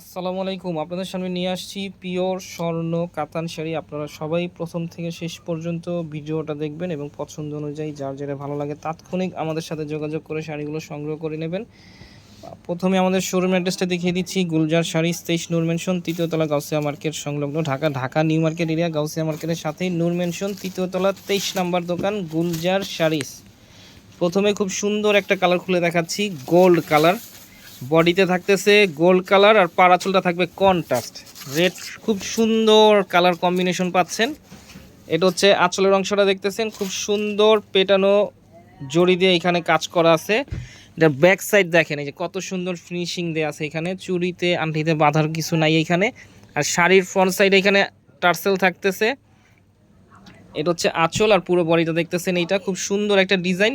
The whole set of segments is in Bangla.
আসসালামু আলাইকুম, আপনাদের সামনে নিয়ে আসছি পিওর স্বর্ণ কাতান শাড়ি। আপনারা সবাই প্রথম থেকে শেষ পর্যন্ত ভিডিওটা দেখবেন এবং পছন্দ অনুযায়ী যার যেটা ভালো লাগে তাৎক্ষণিক আমাদের সাথে যোগাযোগ করে শাড়িগুলো সংগ্রহ করে নেবেন। প্রথমে আমাদের শোরুম অ্যাড্রেসটা দেখিয়ে দিচ্ছি, গুলজার শাড়ি, তেইশ নূর মেনশন তৃতীয়তলা গাউসিয়া মার্কেট সংলগ্ন Dhaka Dhaka new market area Gausia মার্কেটের সাথেই নূর মেনশন তৃতীয়তলা তেইশ নাম্বার দোকান, গুলজার শাড়িস প্রথমে খুব সুন্দর একটা কালার খুলে দেখাচ্ছি গোল্ড কালার বডিতে থাকতেছে গোল্ড কালার আর পারাচুলটা থাকবে কন্ট্রাস্ট। রেড খুব সুন্দর কালার কম্বিনেশন পাচ্ছেন। এটা হচ্ছে আঁচলের অংশটা দেখতেছেন, খুব সুন্দর পেটানো জড়ি দিয়ে এখানে কাজ করা আছে। এটা ব্যাক সাইড দেখেন, এই যে কত সুন্দর ফিনিশিং দেওয়া আছে এখানে। চুরিতে আন্টিতে বাঁধার কিছু নাই এখানে। আর শাড়ির ফ্রন্ট সাইডে এখানে টার্সেল থাকতেছে। এটা হচ্ছে আঁচল আর পুরো বডিটা দেখতেছেন এইটা। খুব সুন্দর একটা ডিজাইন।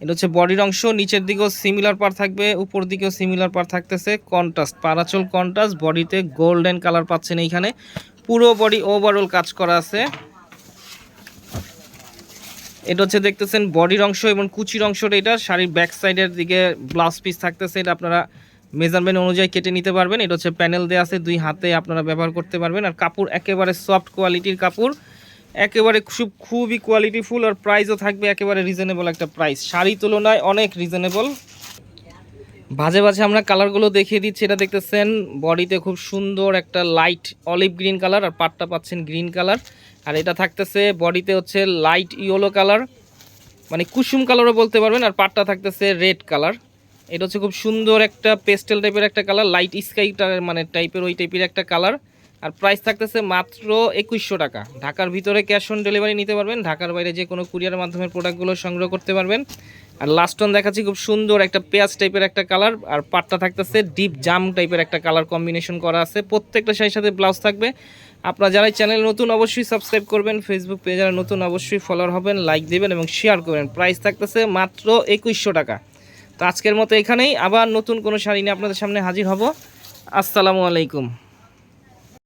এটা হচ্ছে বডির অংশ, নিচের দিকেও সিমিলার পার থাকবে উপর দিকেও সিমিলার পার থাকতেছে কন্ট্রাস্ট পারাচল কন্ট্রাস্ট বডিতে গোল্ডেন কালার পাচ্ছেন এইখানে, পুরো বডি ওভারঅল কাজ করা আছে। এটা হচ্ছে দেখতেছেন বডির অংশ এবং কুচির অংশটা এটা, শাড়ির ব্যাক সাইডের দিকে ব্লাউজ পিস থাকতেছে, এটা আপনারা মেজারমেন্ট অনুযায়ী কেটে নিতে পারবেন। এটা হচ্ছে প্যানেল দেওয়া আছে, দুই হাতে আপনারা ব্যবহার করতে পারবেন। আর কাপড় একেবারে সফট কোয়ালিটির কাপড় একেবারে খুব, খুবই কোয়ালিটিফুল আর প্রাইসও থাকবে একেবারে রিজনেবল একটা প্রাইস শাড়ি তুলনায় অনেক রিজনেবল ভাজে ভাজে আমরা কালারগুলো দেখিয়ে দিচ্ছি। এটা দেখতেছেন বডিতে খুব সুন্দর একটা লাইট অলিভ গ্রিন কালার আর পাটটা পাচ্ছেন গ্রিন কালার আর এটা থাকতেছে বডিতে হচ্ছে লাইট ইয়েলো কালার মানে কুসুম কালারও বলতে পারবেন, আর পাটটা থাকতেছে রেড কালার এটা হচ্ছে খুব সুন্দর একটা পেস্টেল টাইপের একটা কালার লাইট স্কাই মানে টাইপের ওই টাইপের একটা কালার আর প্রাইস থাকতেছে মাত্র একুশশো টাকা। ঢাকার ভিতরে ক্যাশ অন ডেলিভারি নিতে পারবেন, ঢাকার বাইরে যে কোনো কুরিয়ারের মাধ্যমে প্রোডাক্টগুলো সংগ্রহ করতে পারবেন। আর লাস্ট অন দেখাচ্ছি, খুব সুন্দর একটা পেঁয়াজ টাইপের একটা কালার আর পাটটা থাকতেছে ডিপ জাম টাইপের একটা কালার কম্বিনেশন করা আছে। প্রত্যেকটা শাড়ির সাথে ব্লাউজ থাকবে। আপনারা যারা চ্যানেল নতুন, অবশ্যই সাবস্ক্রাইব করবেন। ফেসবুক পেজে যারা নতুন, অবশ্যই ফলোয়ার হবেন লাইক দেবেন এবং শেয়ার করবেন। প্রাইস থাকতেছে মাত্র একুশশো টাকা। তো আজকের মতো এখানেই, আবার নতুন কোনো শাড়ি নিয়ে আপনাদের সামনে হাজির হব। আসসালামু আলাইকুম।